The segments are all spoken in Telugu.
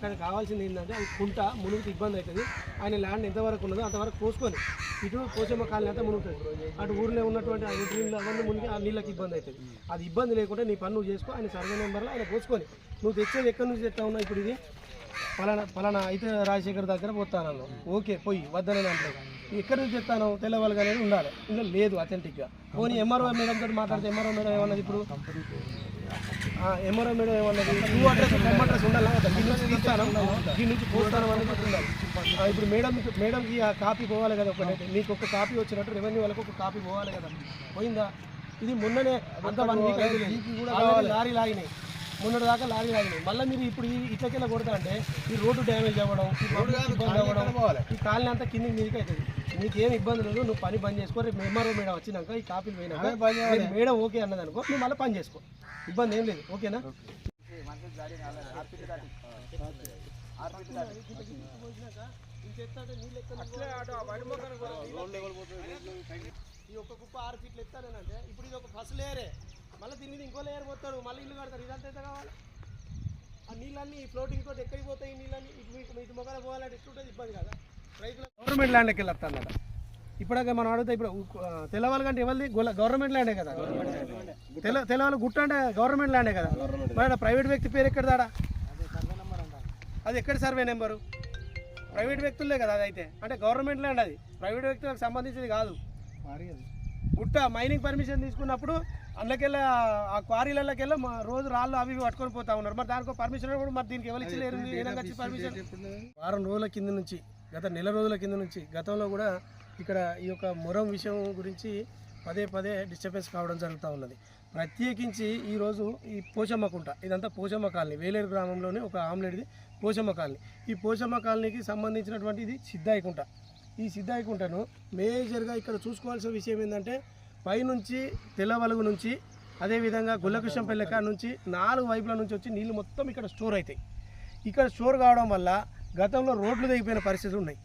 అక్కడ కావాల్సింది ఏంటంటే అది కుంట మునుగుతూ ఇబ్బంది అవుతుంది. ఆయన ల్యాండ్ ఎంతవరకు ఉన్నదో అంతవరకు కోసుకొని ఇటు పోచమ్మ కాలనీ అంతా మునుగుతుంది. అటు ఊరిలో ఉన్నటువంటి ఆ ఎటు నీళ్ళు అవన్నీ మునిగి ఆ నీళ్ళకి ఇబ్బంది అవుతుంది. అది ఇబ్బంది లేకుండా నీ పని నువ్వు చేసుకో ఆయన సర్వే నెంబర్లో ఆయన కోసుకొని నువ్వు తెచ్చేది ఎక్కడి నుంచి తెస్తా ఉన్నావు ఇప్పుడు ఇది? పలానా పలానా అయితే రాజశేఖర్ దగ్గర పోతాను ఓకే పోయి వద్దనని అంటే ఎక్కడి నుంచి చెప్తాను తెల్లవాళ్ళు అనేది ఉండాలి. ఇంకా లేదు అథెంటిక్గా పోనీ ఎంఆర్ఓ మేడం తోటి మాట్లాడితే ఎంఆర్ఓ మేడం ఏమన్నది ఇప్పుడు? ఎంఆర్ఓ మేడం ఏమన్నది నువ్వు అడ్రస్ హోమ్ అడ్రస్ ఉండాలా? దీని నుంచి తీస్తాను దీని నుంచి పోస్తాను అనేది ఉండాలి. ఇప్పుడు మేడం మేడంకి ఆ కాపీ పోవాలి కదా ఒకటి నీకు ఒక కాపీ వచ్చినట్టు రెవెన్యూ వాళ్ళకి ఒక కాపీ పోవాలి కదా. పోయిందా? ఇది మొన్ననే అంత వన్ వీక్ లారీ లాగినాయి మొన్నటి దాకా లారీ లాగినాయి మళ్ళీ మీరు ఇప్పుడు ఈ ఇట్లకెళ్ళ కొడతా అంటే ఈ రోడ్డు డ్యామేజ్ అవ్వడం ఈ పబ్లిక్ ఇబ్బంది అవ్వడం ఈ కాలనీ అంతా కిందికి మీదకి అవుతుంది నీకేం ఇబ్బంది లేదు నువ్వు పని బంద్ చేసుకో. రేపు ఎంఆర్ఓ మేడం వచ్చినాక ఈ కాపీలు పోయినాక మేడం ఓకే అన్నది అనుకో నువ్వు మళ్ళీ పని చేసుకో. ఇబ్బంది ఏం లేదు ఓకేనా? ఈ ఒక్క కుప్ప ఆరు ఫీట్లు ఎత్తానంటే ఇప్పుడు ఇది ఒక ఫస్ట్ లేయరే మళ్ళీ దీని మీద ఇంకో లేయర్ పోతారు మళ్ళీ ఇల్లు కడతారు ఇదంతా ఎంత కావాలి? ఆ నీళ్ళన్నీ ఫ్లోటింగ్ తోటి ఎక్కడికి పోతాయి ఈ నీళ్ళన్నీ? ఇటు మీకు ఇటు మొక్కల పోవాలంటే ఇట్లుంటుంది ఇబ్బంది కదా. రైతులు గవర్నమెంట్ ల్యాండ్కి వెళ్ళొస్తానట ఇప్పుడాక మనం అడిగితే ఇప్పుడు తెల్లవాళ్ళు కంటే ఎవరిది? గవర్నమెంట్ ల్యాండే కదా. తెల్ల తెల్లవాళ్ళు గుట్ట అంటే గవర్నమెంట్ ల్యాండే కదా. మరి ప్రైవేట్ వ్యక్తి పేరు ఎక్కడ దాడా అది ఎక్కడ సర్వే నెంబరు ప్రైవేట్ వ్యక్తులే కదా అది అయితే అంటే గవర్నమెంట్ ల్యాండ్ అది. ప్రైవేట్ వ్యక్తులకు సంబంధించింది కాదు. గుట్ట మైనింగ్ పర్మిషన్ తీసుకున్నప్పుడు అందులోకెళ్ళి ఆ క్వారీలకెళ్ళి మా రోజు రాళ్ళు అవి పట్టుకొని పోతా ఉన్నారు. మరి దానికి పర్మిషన్ కూడా మరి దీనికి ఎవరు ఇచ్చలేరు ఏదైనా పర్మిషన్ వారం రోజుల కింద నుంచి గత నెల రోజుల కింద నుంచి గతంలో కూడా ఇక్కడ ఈ యొక్క మొరం విషయం గురించి పదే పదే డిస్టర్బెన్స్ కావడం జరుగుతూ ఉన్నది. ప్రత్యేకించి ఈరోజు ఈ పోచమ్మ కుంట ఇదంతా పోచమ్మ కాలనీ వేలేరు గ్రామంలోని ఒక ఆమ్లెట్ది పోచమ్మ కాలనీ. ఈ పోచమ్మ కాలనీకి సంబంధించినటువంటి ఇది సిద్ధాయి కుంట. ఈ సిద్ధాయికుంటను మేజర్గా ఇక్కడ చూసుకోవాల్సిన విషయం ఏంటంటే పైనుంచి తెల్లవలుగు నుంచి అదేవిధంగా గుల్లకృష్ణంపల్లి కాడ నుంచి నాలుగు వైపుల నుంచి వచ్చి నీళ్ళు మొత్తం ఇక్కడ స్టోర్ అవుతాయి ఇక్కడ స్టోర్ కావడం వల్ల గతంలో రోడ్లు తెగిపోయిన పరిస్థితులు ఉన్నాయి.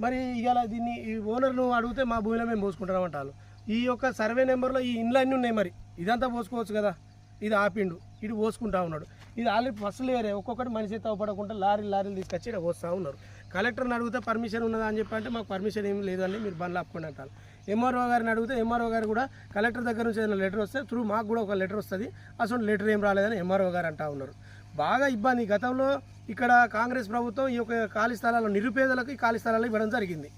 మరి ఇవాళ దీన్ని ఈ ఓనర్ను అడిగితే మా భూమిలో మేము పోసుకుంటాం అంటారు. ఈ యొక్క సర్వే నెంబర్లో ఈ ఇండ్లు అన్నీ ఉన్నాయి మరి. ఇదంతా పోసుకోవచ్చు కదా? ఇది ఆపిండు. ఇటు పోసుకుంటా ఉన్నాడు. ఇది ఆల్రెడీ ఫస్ట్ లేరే ఒక్కొక్కటి మనిషి తవ్వపడకుండా లారీలు లారీలు తీసుకొచ్చి ఇక్కడ పోస్తూ ఉన్నారు. కలెక్టర్ని అడిగితే పర్మిషన్ ఉన్నదా అని చెప్పి అంటే మాకు పర్మిషన్ ఏం అని మీరు బండ్లు ఆపుకోండి అంటారు. ఎంఆర్ఓ గారిని అడిగితే ఎంఆర్ఓ గారు కూడా కలెక్టర్ దగ్గర నుంచి ఏదైనా లెటర్ వస్తే త్రూ మాకు కూడా ఒక లెటర్ వస్తుంది. అసలు లెటర్ ఏం రాలేదని ఎంఆర్ఓ గారు అంటా ఉన్నారు. బాగా ఇబ్బంది. గతంలో ఇక్కడ కాంగ్రెస్ ప్రభుత్వం ఈ యొక్క ఖాళీ స్థలాలు నిరుపేదలకు ఈ ఖాళీ స్థలాలు ఇవ్వడం జరిగింది.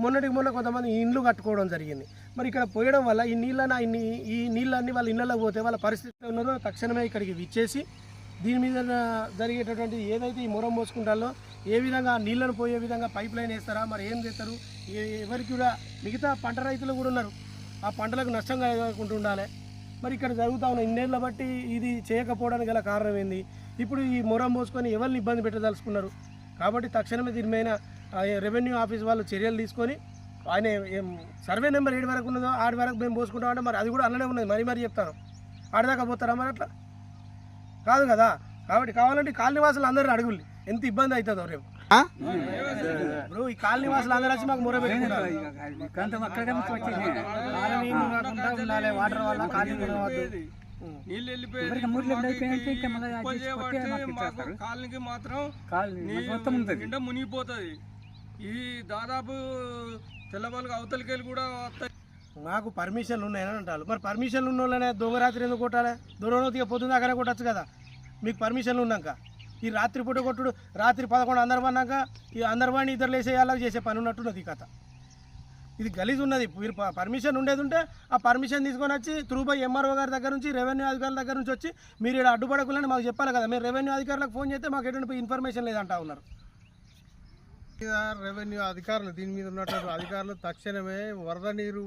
మొన్నటికి మొన్న కొంతమంది ఇండ్లు కట్టుకోవడం జరిగింది. మరి ఇక్కడ పోయడం వల్ల ఈ నీళ్ళని ఈ ఈ నీళ్ళన్నీ వాళ్ళ ఇళ్ళలోకి పోతే వాళ్ళ పరిస్థితి ఉన్నదో తక్షణమే ఇక్కడికి విచ్చేసి దీని మీద జరిగేటటువంటి ఏదైతే ఈ మొరం మోసుకుంటాలో ఏ విధంగా నీళ్ళను పోయే విధంగా పైప్ లైన్ వేస్తారా మరి ఏం చేస్తారు? ఎవరికి కూడా మిగతా పంట రైతులు కూడా ఉన్నారు. ఆ పంటలకు నష్టం కలగకుండా ఉండాలి. మరి ఇక్కడ జరుగుతూ ఉన్న ఇన్నేళ్ళ బట్టి ఇది చేయకపోవడానికి గల కారణం ఏంది? ఇప్పుడు ఈ మొరం మోసుకొని ఎవరిని ఇబ్బంది పెట్టదలుచుకున్నారు? కాబట్టి తక్షణమే దీని మీద ఆ, రెవెన్యూ ఆఫీస్ వాళ్ళు చర్యలు తీసుకొని ఆయన ఏం సర్వే నెంబర్ ఏడు వరకు ఉన్నదో ఆడి వరకు మేము పోసుకుంటాం అంటే మరి అది కూడా అలానే ఉన్నది మరీ మరీ చెప్తాను ఆడదాకా పోతారా మరి అట్లా కాదు కదా కాబట్టి కావాలంటే కాలనీ వాసులు అందరూ అడుగుల్ని ఎంత ఇబ్బంది అవుతుందో రేపు ఇప్పుడు ఈ కాలనీ వాసులు అందరూ వచ్చి మాకు మొర పెట్టుకుంటారు వాటర్ వల్ల కాలనీ మునగవద్దు. నీళ్ళు వెళ్ళిపోయి మాకు కాలనీకి మాత్రం నిండా మునిగిపోతుంది. ఇది దాదాపు తెల్లవాళ్ళకి అవతలికి వెళ్ళి కూడా వస్తాయి. మాకు పర్మిషన్లు ఉన్నాయని అంటారు. మరి పర్మిషన్లు ఉన్న వాళ్ళనే దొంగ రాత్రి ఎందుకు కొట్టాలి? దొరనోతిగా పొద్దున్న అక్కడ కొట్టచ్చు కదా. మీకు పర్మిషన్లు ఉన్నాక ఈ రాత్రి పూట కొట్టుడు రాత్రి పదకొండు అందరు పడినాక ఈ అందరు పడిని ఇద్దరు లేసేయాలని చేసే పని ఉన్నట్టున్నది ఈ కథ. ఇది గలీజ్ ఉన్నది. మీరు ప- పర్మిషన్ ఉండేది ఉంటే ఆ పర్మిషన్ తీసుకొని వచ్చి త్రూబై ఎంఆర్ఓ గారి దగ్గర నుంచి రెవెన్యూ అధికారుల దగ్గర నుంచి వచ్చి మీరు ఇక్కడ అడ్డుపడకులని మాకు చెప్పాలి కదా. మీరు రెవెన్యూ అధికారులకు ఫోన్ చేస్తే మాకు ఎటువంటి ఇన్ఫర్మేషన్ లేదంటా ఉన్నారు. రెవెన్యూ అధికారులు దీని మీద ఉన్నటువంటి అధికారులు తక్షణమే వరద నీరు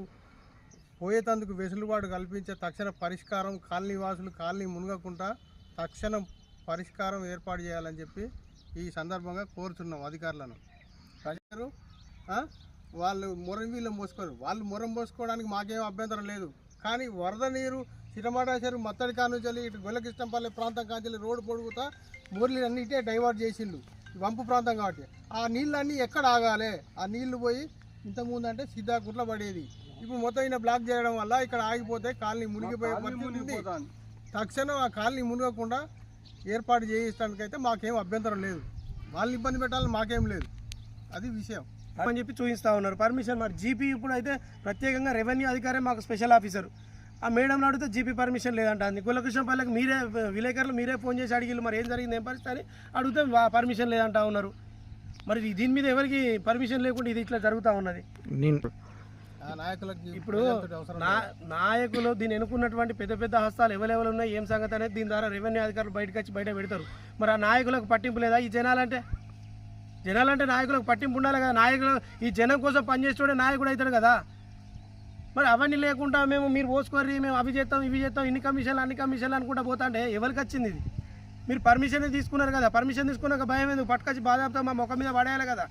పోయేటందుకు వెసులుబాటు కల్పించే తక్షణ పరిష్కారం కాలనీ వాసులు కాలనీ మునగకుండా తక్షణం పరిష్కారం ఏర్పాటు చేయాలని చెప్పి ఈ సందర్భంగా కోరుతున్నాం అధికారులను. ప్రజలు వాళ్ళు మొరం వీళ్ళు మోసుకోరు. వాళ్ళు మొరం మోసుకోవడానికి మాకేం అభ్యంతరం లేదు. కానీ వరద నీరు చిటమాటాచారు మత్తడి కానుంచి ఇటు గొల్లకిష్టంపల్లి ప్రాంతం కాంచెల్లి రోడ్డు పొడుగుతా మూర్లు అన్ని ఇటే డైవర్ట్ చేసిండు. వంపు ప్రాంతం కాబట్టి. ఆ నీళ్ళన్నీ ఎక్కడ ఆగాలి? ఆ నీళ్ళు పోయి ఇంతకుముందు అంటే సిద్ధాకుట్ల పడేది. ఇప్పుడు మొత్తం ఈయన బ్లాక్ చేయడం వల్ల ఇక్కడ ఆగిపోతే కాలనీ మునిగిపోయే పరిస్థితి తక్షణం ఆ కాలనీ మునగకుండా ఏర్పాటు చేయించడానికైతే మాకేం అభ్యంతరం లేదు. వాళ్ళు ఇబ్బంది పెట్టాలని మాకేం లేదు. అది విషయం. అని చెప్పి చూపిస్తా ఉన్నారు. పర్మిషన్ మరి జీపీ ఇప్పుడు అయితే ప్రత్యేకంగా రెవెన్యూ అధికారి మాకు స్పెషల్ ఆఫీసర్ ఆ మేడం అడిగితే జీపీ పర్మిషన్ లేదంట. అంది. కులకృష్ణపల్లికి మీరే విలేకరులు మీరే ఫోన్ చేసి అడిగిళ్ళు మరి ఏం జరిగింది ఏం పరిస్థితి అని అడిగితే వా- పర్మిషన్ లేదంటా ఉన్నారు. మరి దీని మీద ఎవరికి పర్మిషన్ లేకుండా ఇది ఇట్లా జరుగుతూ ఉన్నది? ఇప్పుడు నాయకులు దీన్ని ఎన్నుకున్నటువంటి పెద్ద పెద్ద హస్తాలు ఎవరెవరు ఉన్నాయి ఏం సంగతి అనేది దీని ద్వారా రెవెన్యూ అధికారులు బయటకు వచ్చి బయట పెడతారు. మరి ఆ నాయకులకు పట్టింపు లేదా? ఈ జనాలంటే జనాలంటే నాయకులకు పట్టింపు ఉండాలి కదా. నాయకులు ఈ జనం కోసం పనిచేసేవాడే నాయకుడు అవుతాడు కదా. మరి అవన్నీ లేకుండా మేము మీరు పోసుకోర్రి మేము అవి చేస్తాం ఇవి చేస్తాం ఇన్ని కమిషన్లు అన్ని కమిషన్లు అనుకుంటా పోతా అంటే ఎవరికి వచ్చింది ఇది? మీరు పర్మిషన్ తీసుకున్నారు కదా. పర్మిషన్ తీసుకున్నాక భయం ఎందుకు? పట్టుకొచ్చి బాధాపుతా మా ముఖం మీద పడేయాలి కదా.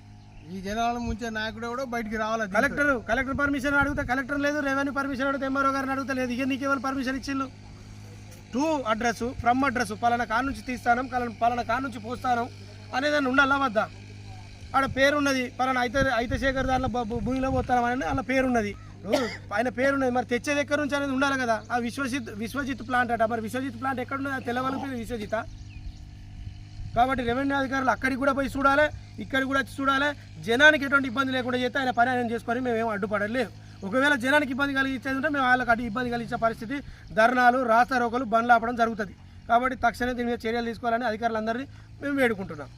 ఈ జనాలను ముంచే నాయకుడు కూడా బయటికి రావాలి. కలెక్టర్ కలెక్టర్ పర్మిషన్ అడిగితే కలెక్టర్ లేదు రెవెన్యూ పర్మిషన్ అడిగితే ఎంఆర్ఓ గారిని అడిగితే లేదు. ఇక నీకు ఎవరు పర్మిషన్ ఇచ్చిళ్ళు? టూ అడ్రస్ ఫ్రమ్ అడ్రస్ పలానా కాడ నుంచి తీస్తానం పలానా పలానా కాడ నుంచి పోస్తానం అనేది అని ఉండాలా వద్దా? ఆడ పేరు ఉన్నది పలానా అయితే అయితే శేఖర్ దాంట్లో భూ- భూమిలో పోతాం అని అలా పేరు ఉన్నది ఆయన పేరు ఉన్నది మరి తెచ్చేది ఎక్కడి నుంచి అనేది ఉండాలి కదా. ఆ విశ్వజిత్ విశ్వజిత్ ప్లాంట్ అట. మరి విశ్వజిత్ ప్లాంట్ ఎక్కడ ఉన్నది అది విశ్వజిత. కాబట్టి రెవెన్యూ అధికారులు అక్కడికి కూడా పోయి చూడాలి ఇక్కడికి కూడా వచ్చి చూడాలి. జనానికి ఎటువంటి ఇబ్బంది లేకుండా చేస్తే ఆయన పని ఆయన చేసుకొని మేమేం అడ్డుపడలేదు. ఒకవేళ జనానికి ఇబ్బంది కలిగించేది ఉంటే మేము వాళ్ళకి అటు ఇబ్బంది కలిగించే పరిస్థితి ధర్నాలు రాస్తారోకలు బండ్లు ఆపడం జరుగుతుంది. కాబట్టి తక్షణమే దీని మీద చర్యలు తీసుకోవాలని అధికారులందరినీ మేము వేడుకుంటున్నాం.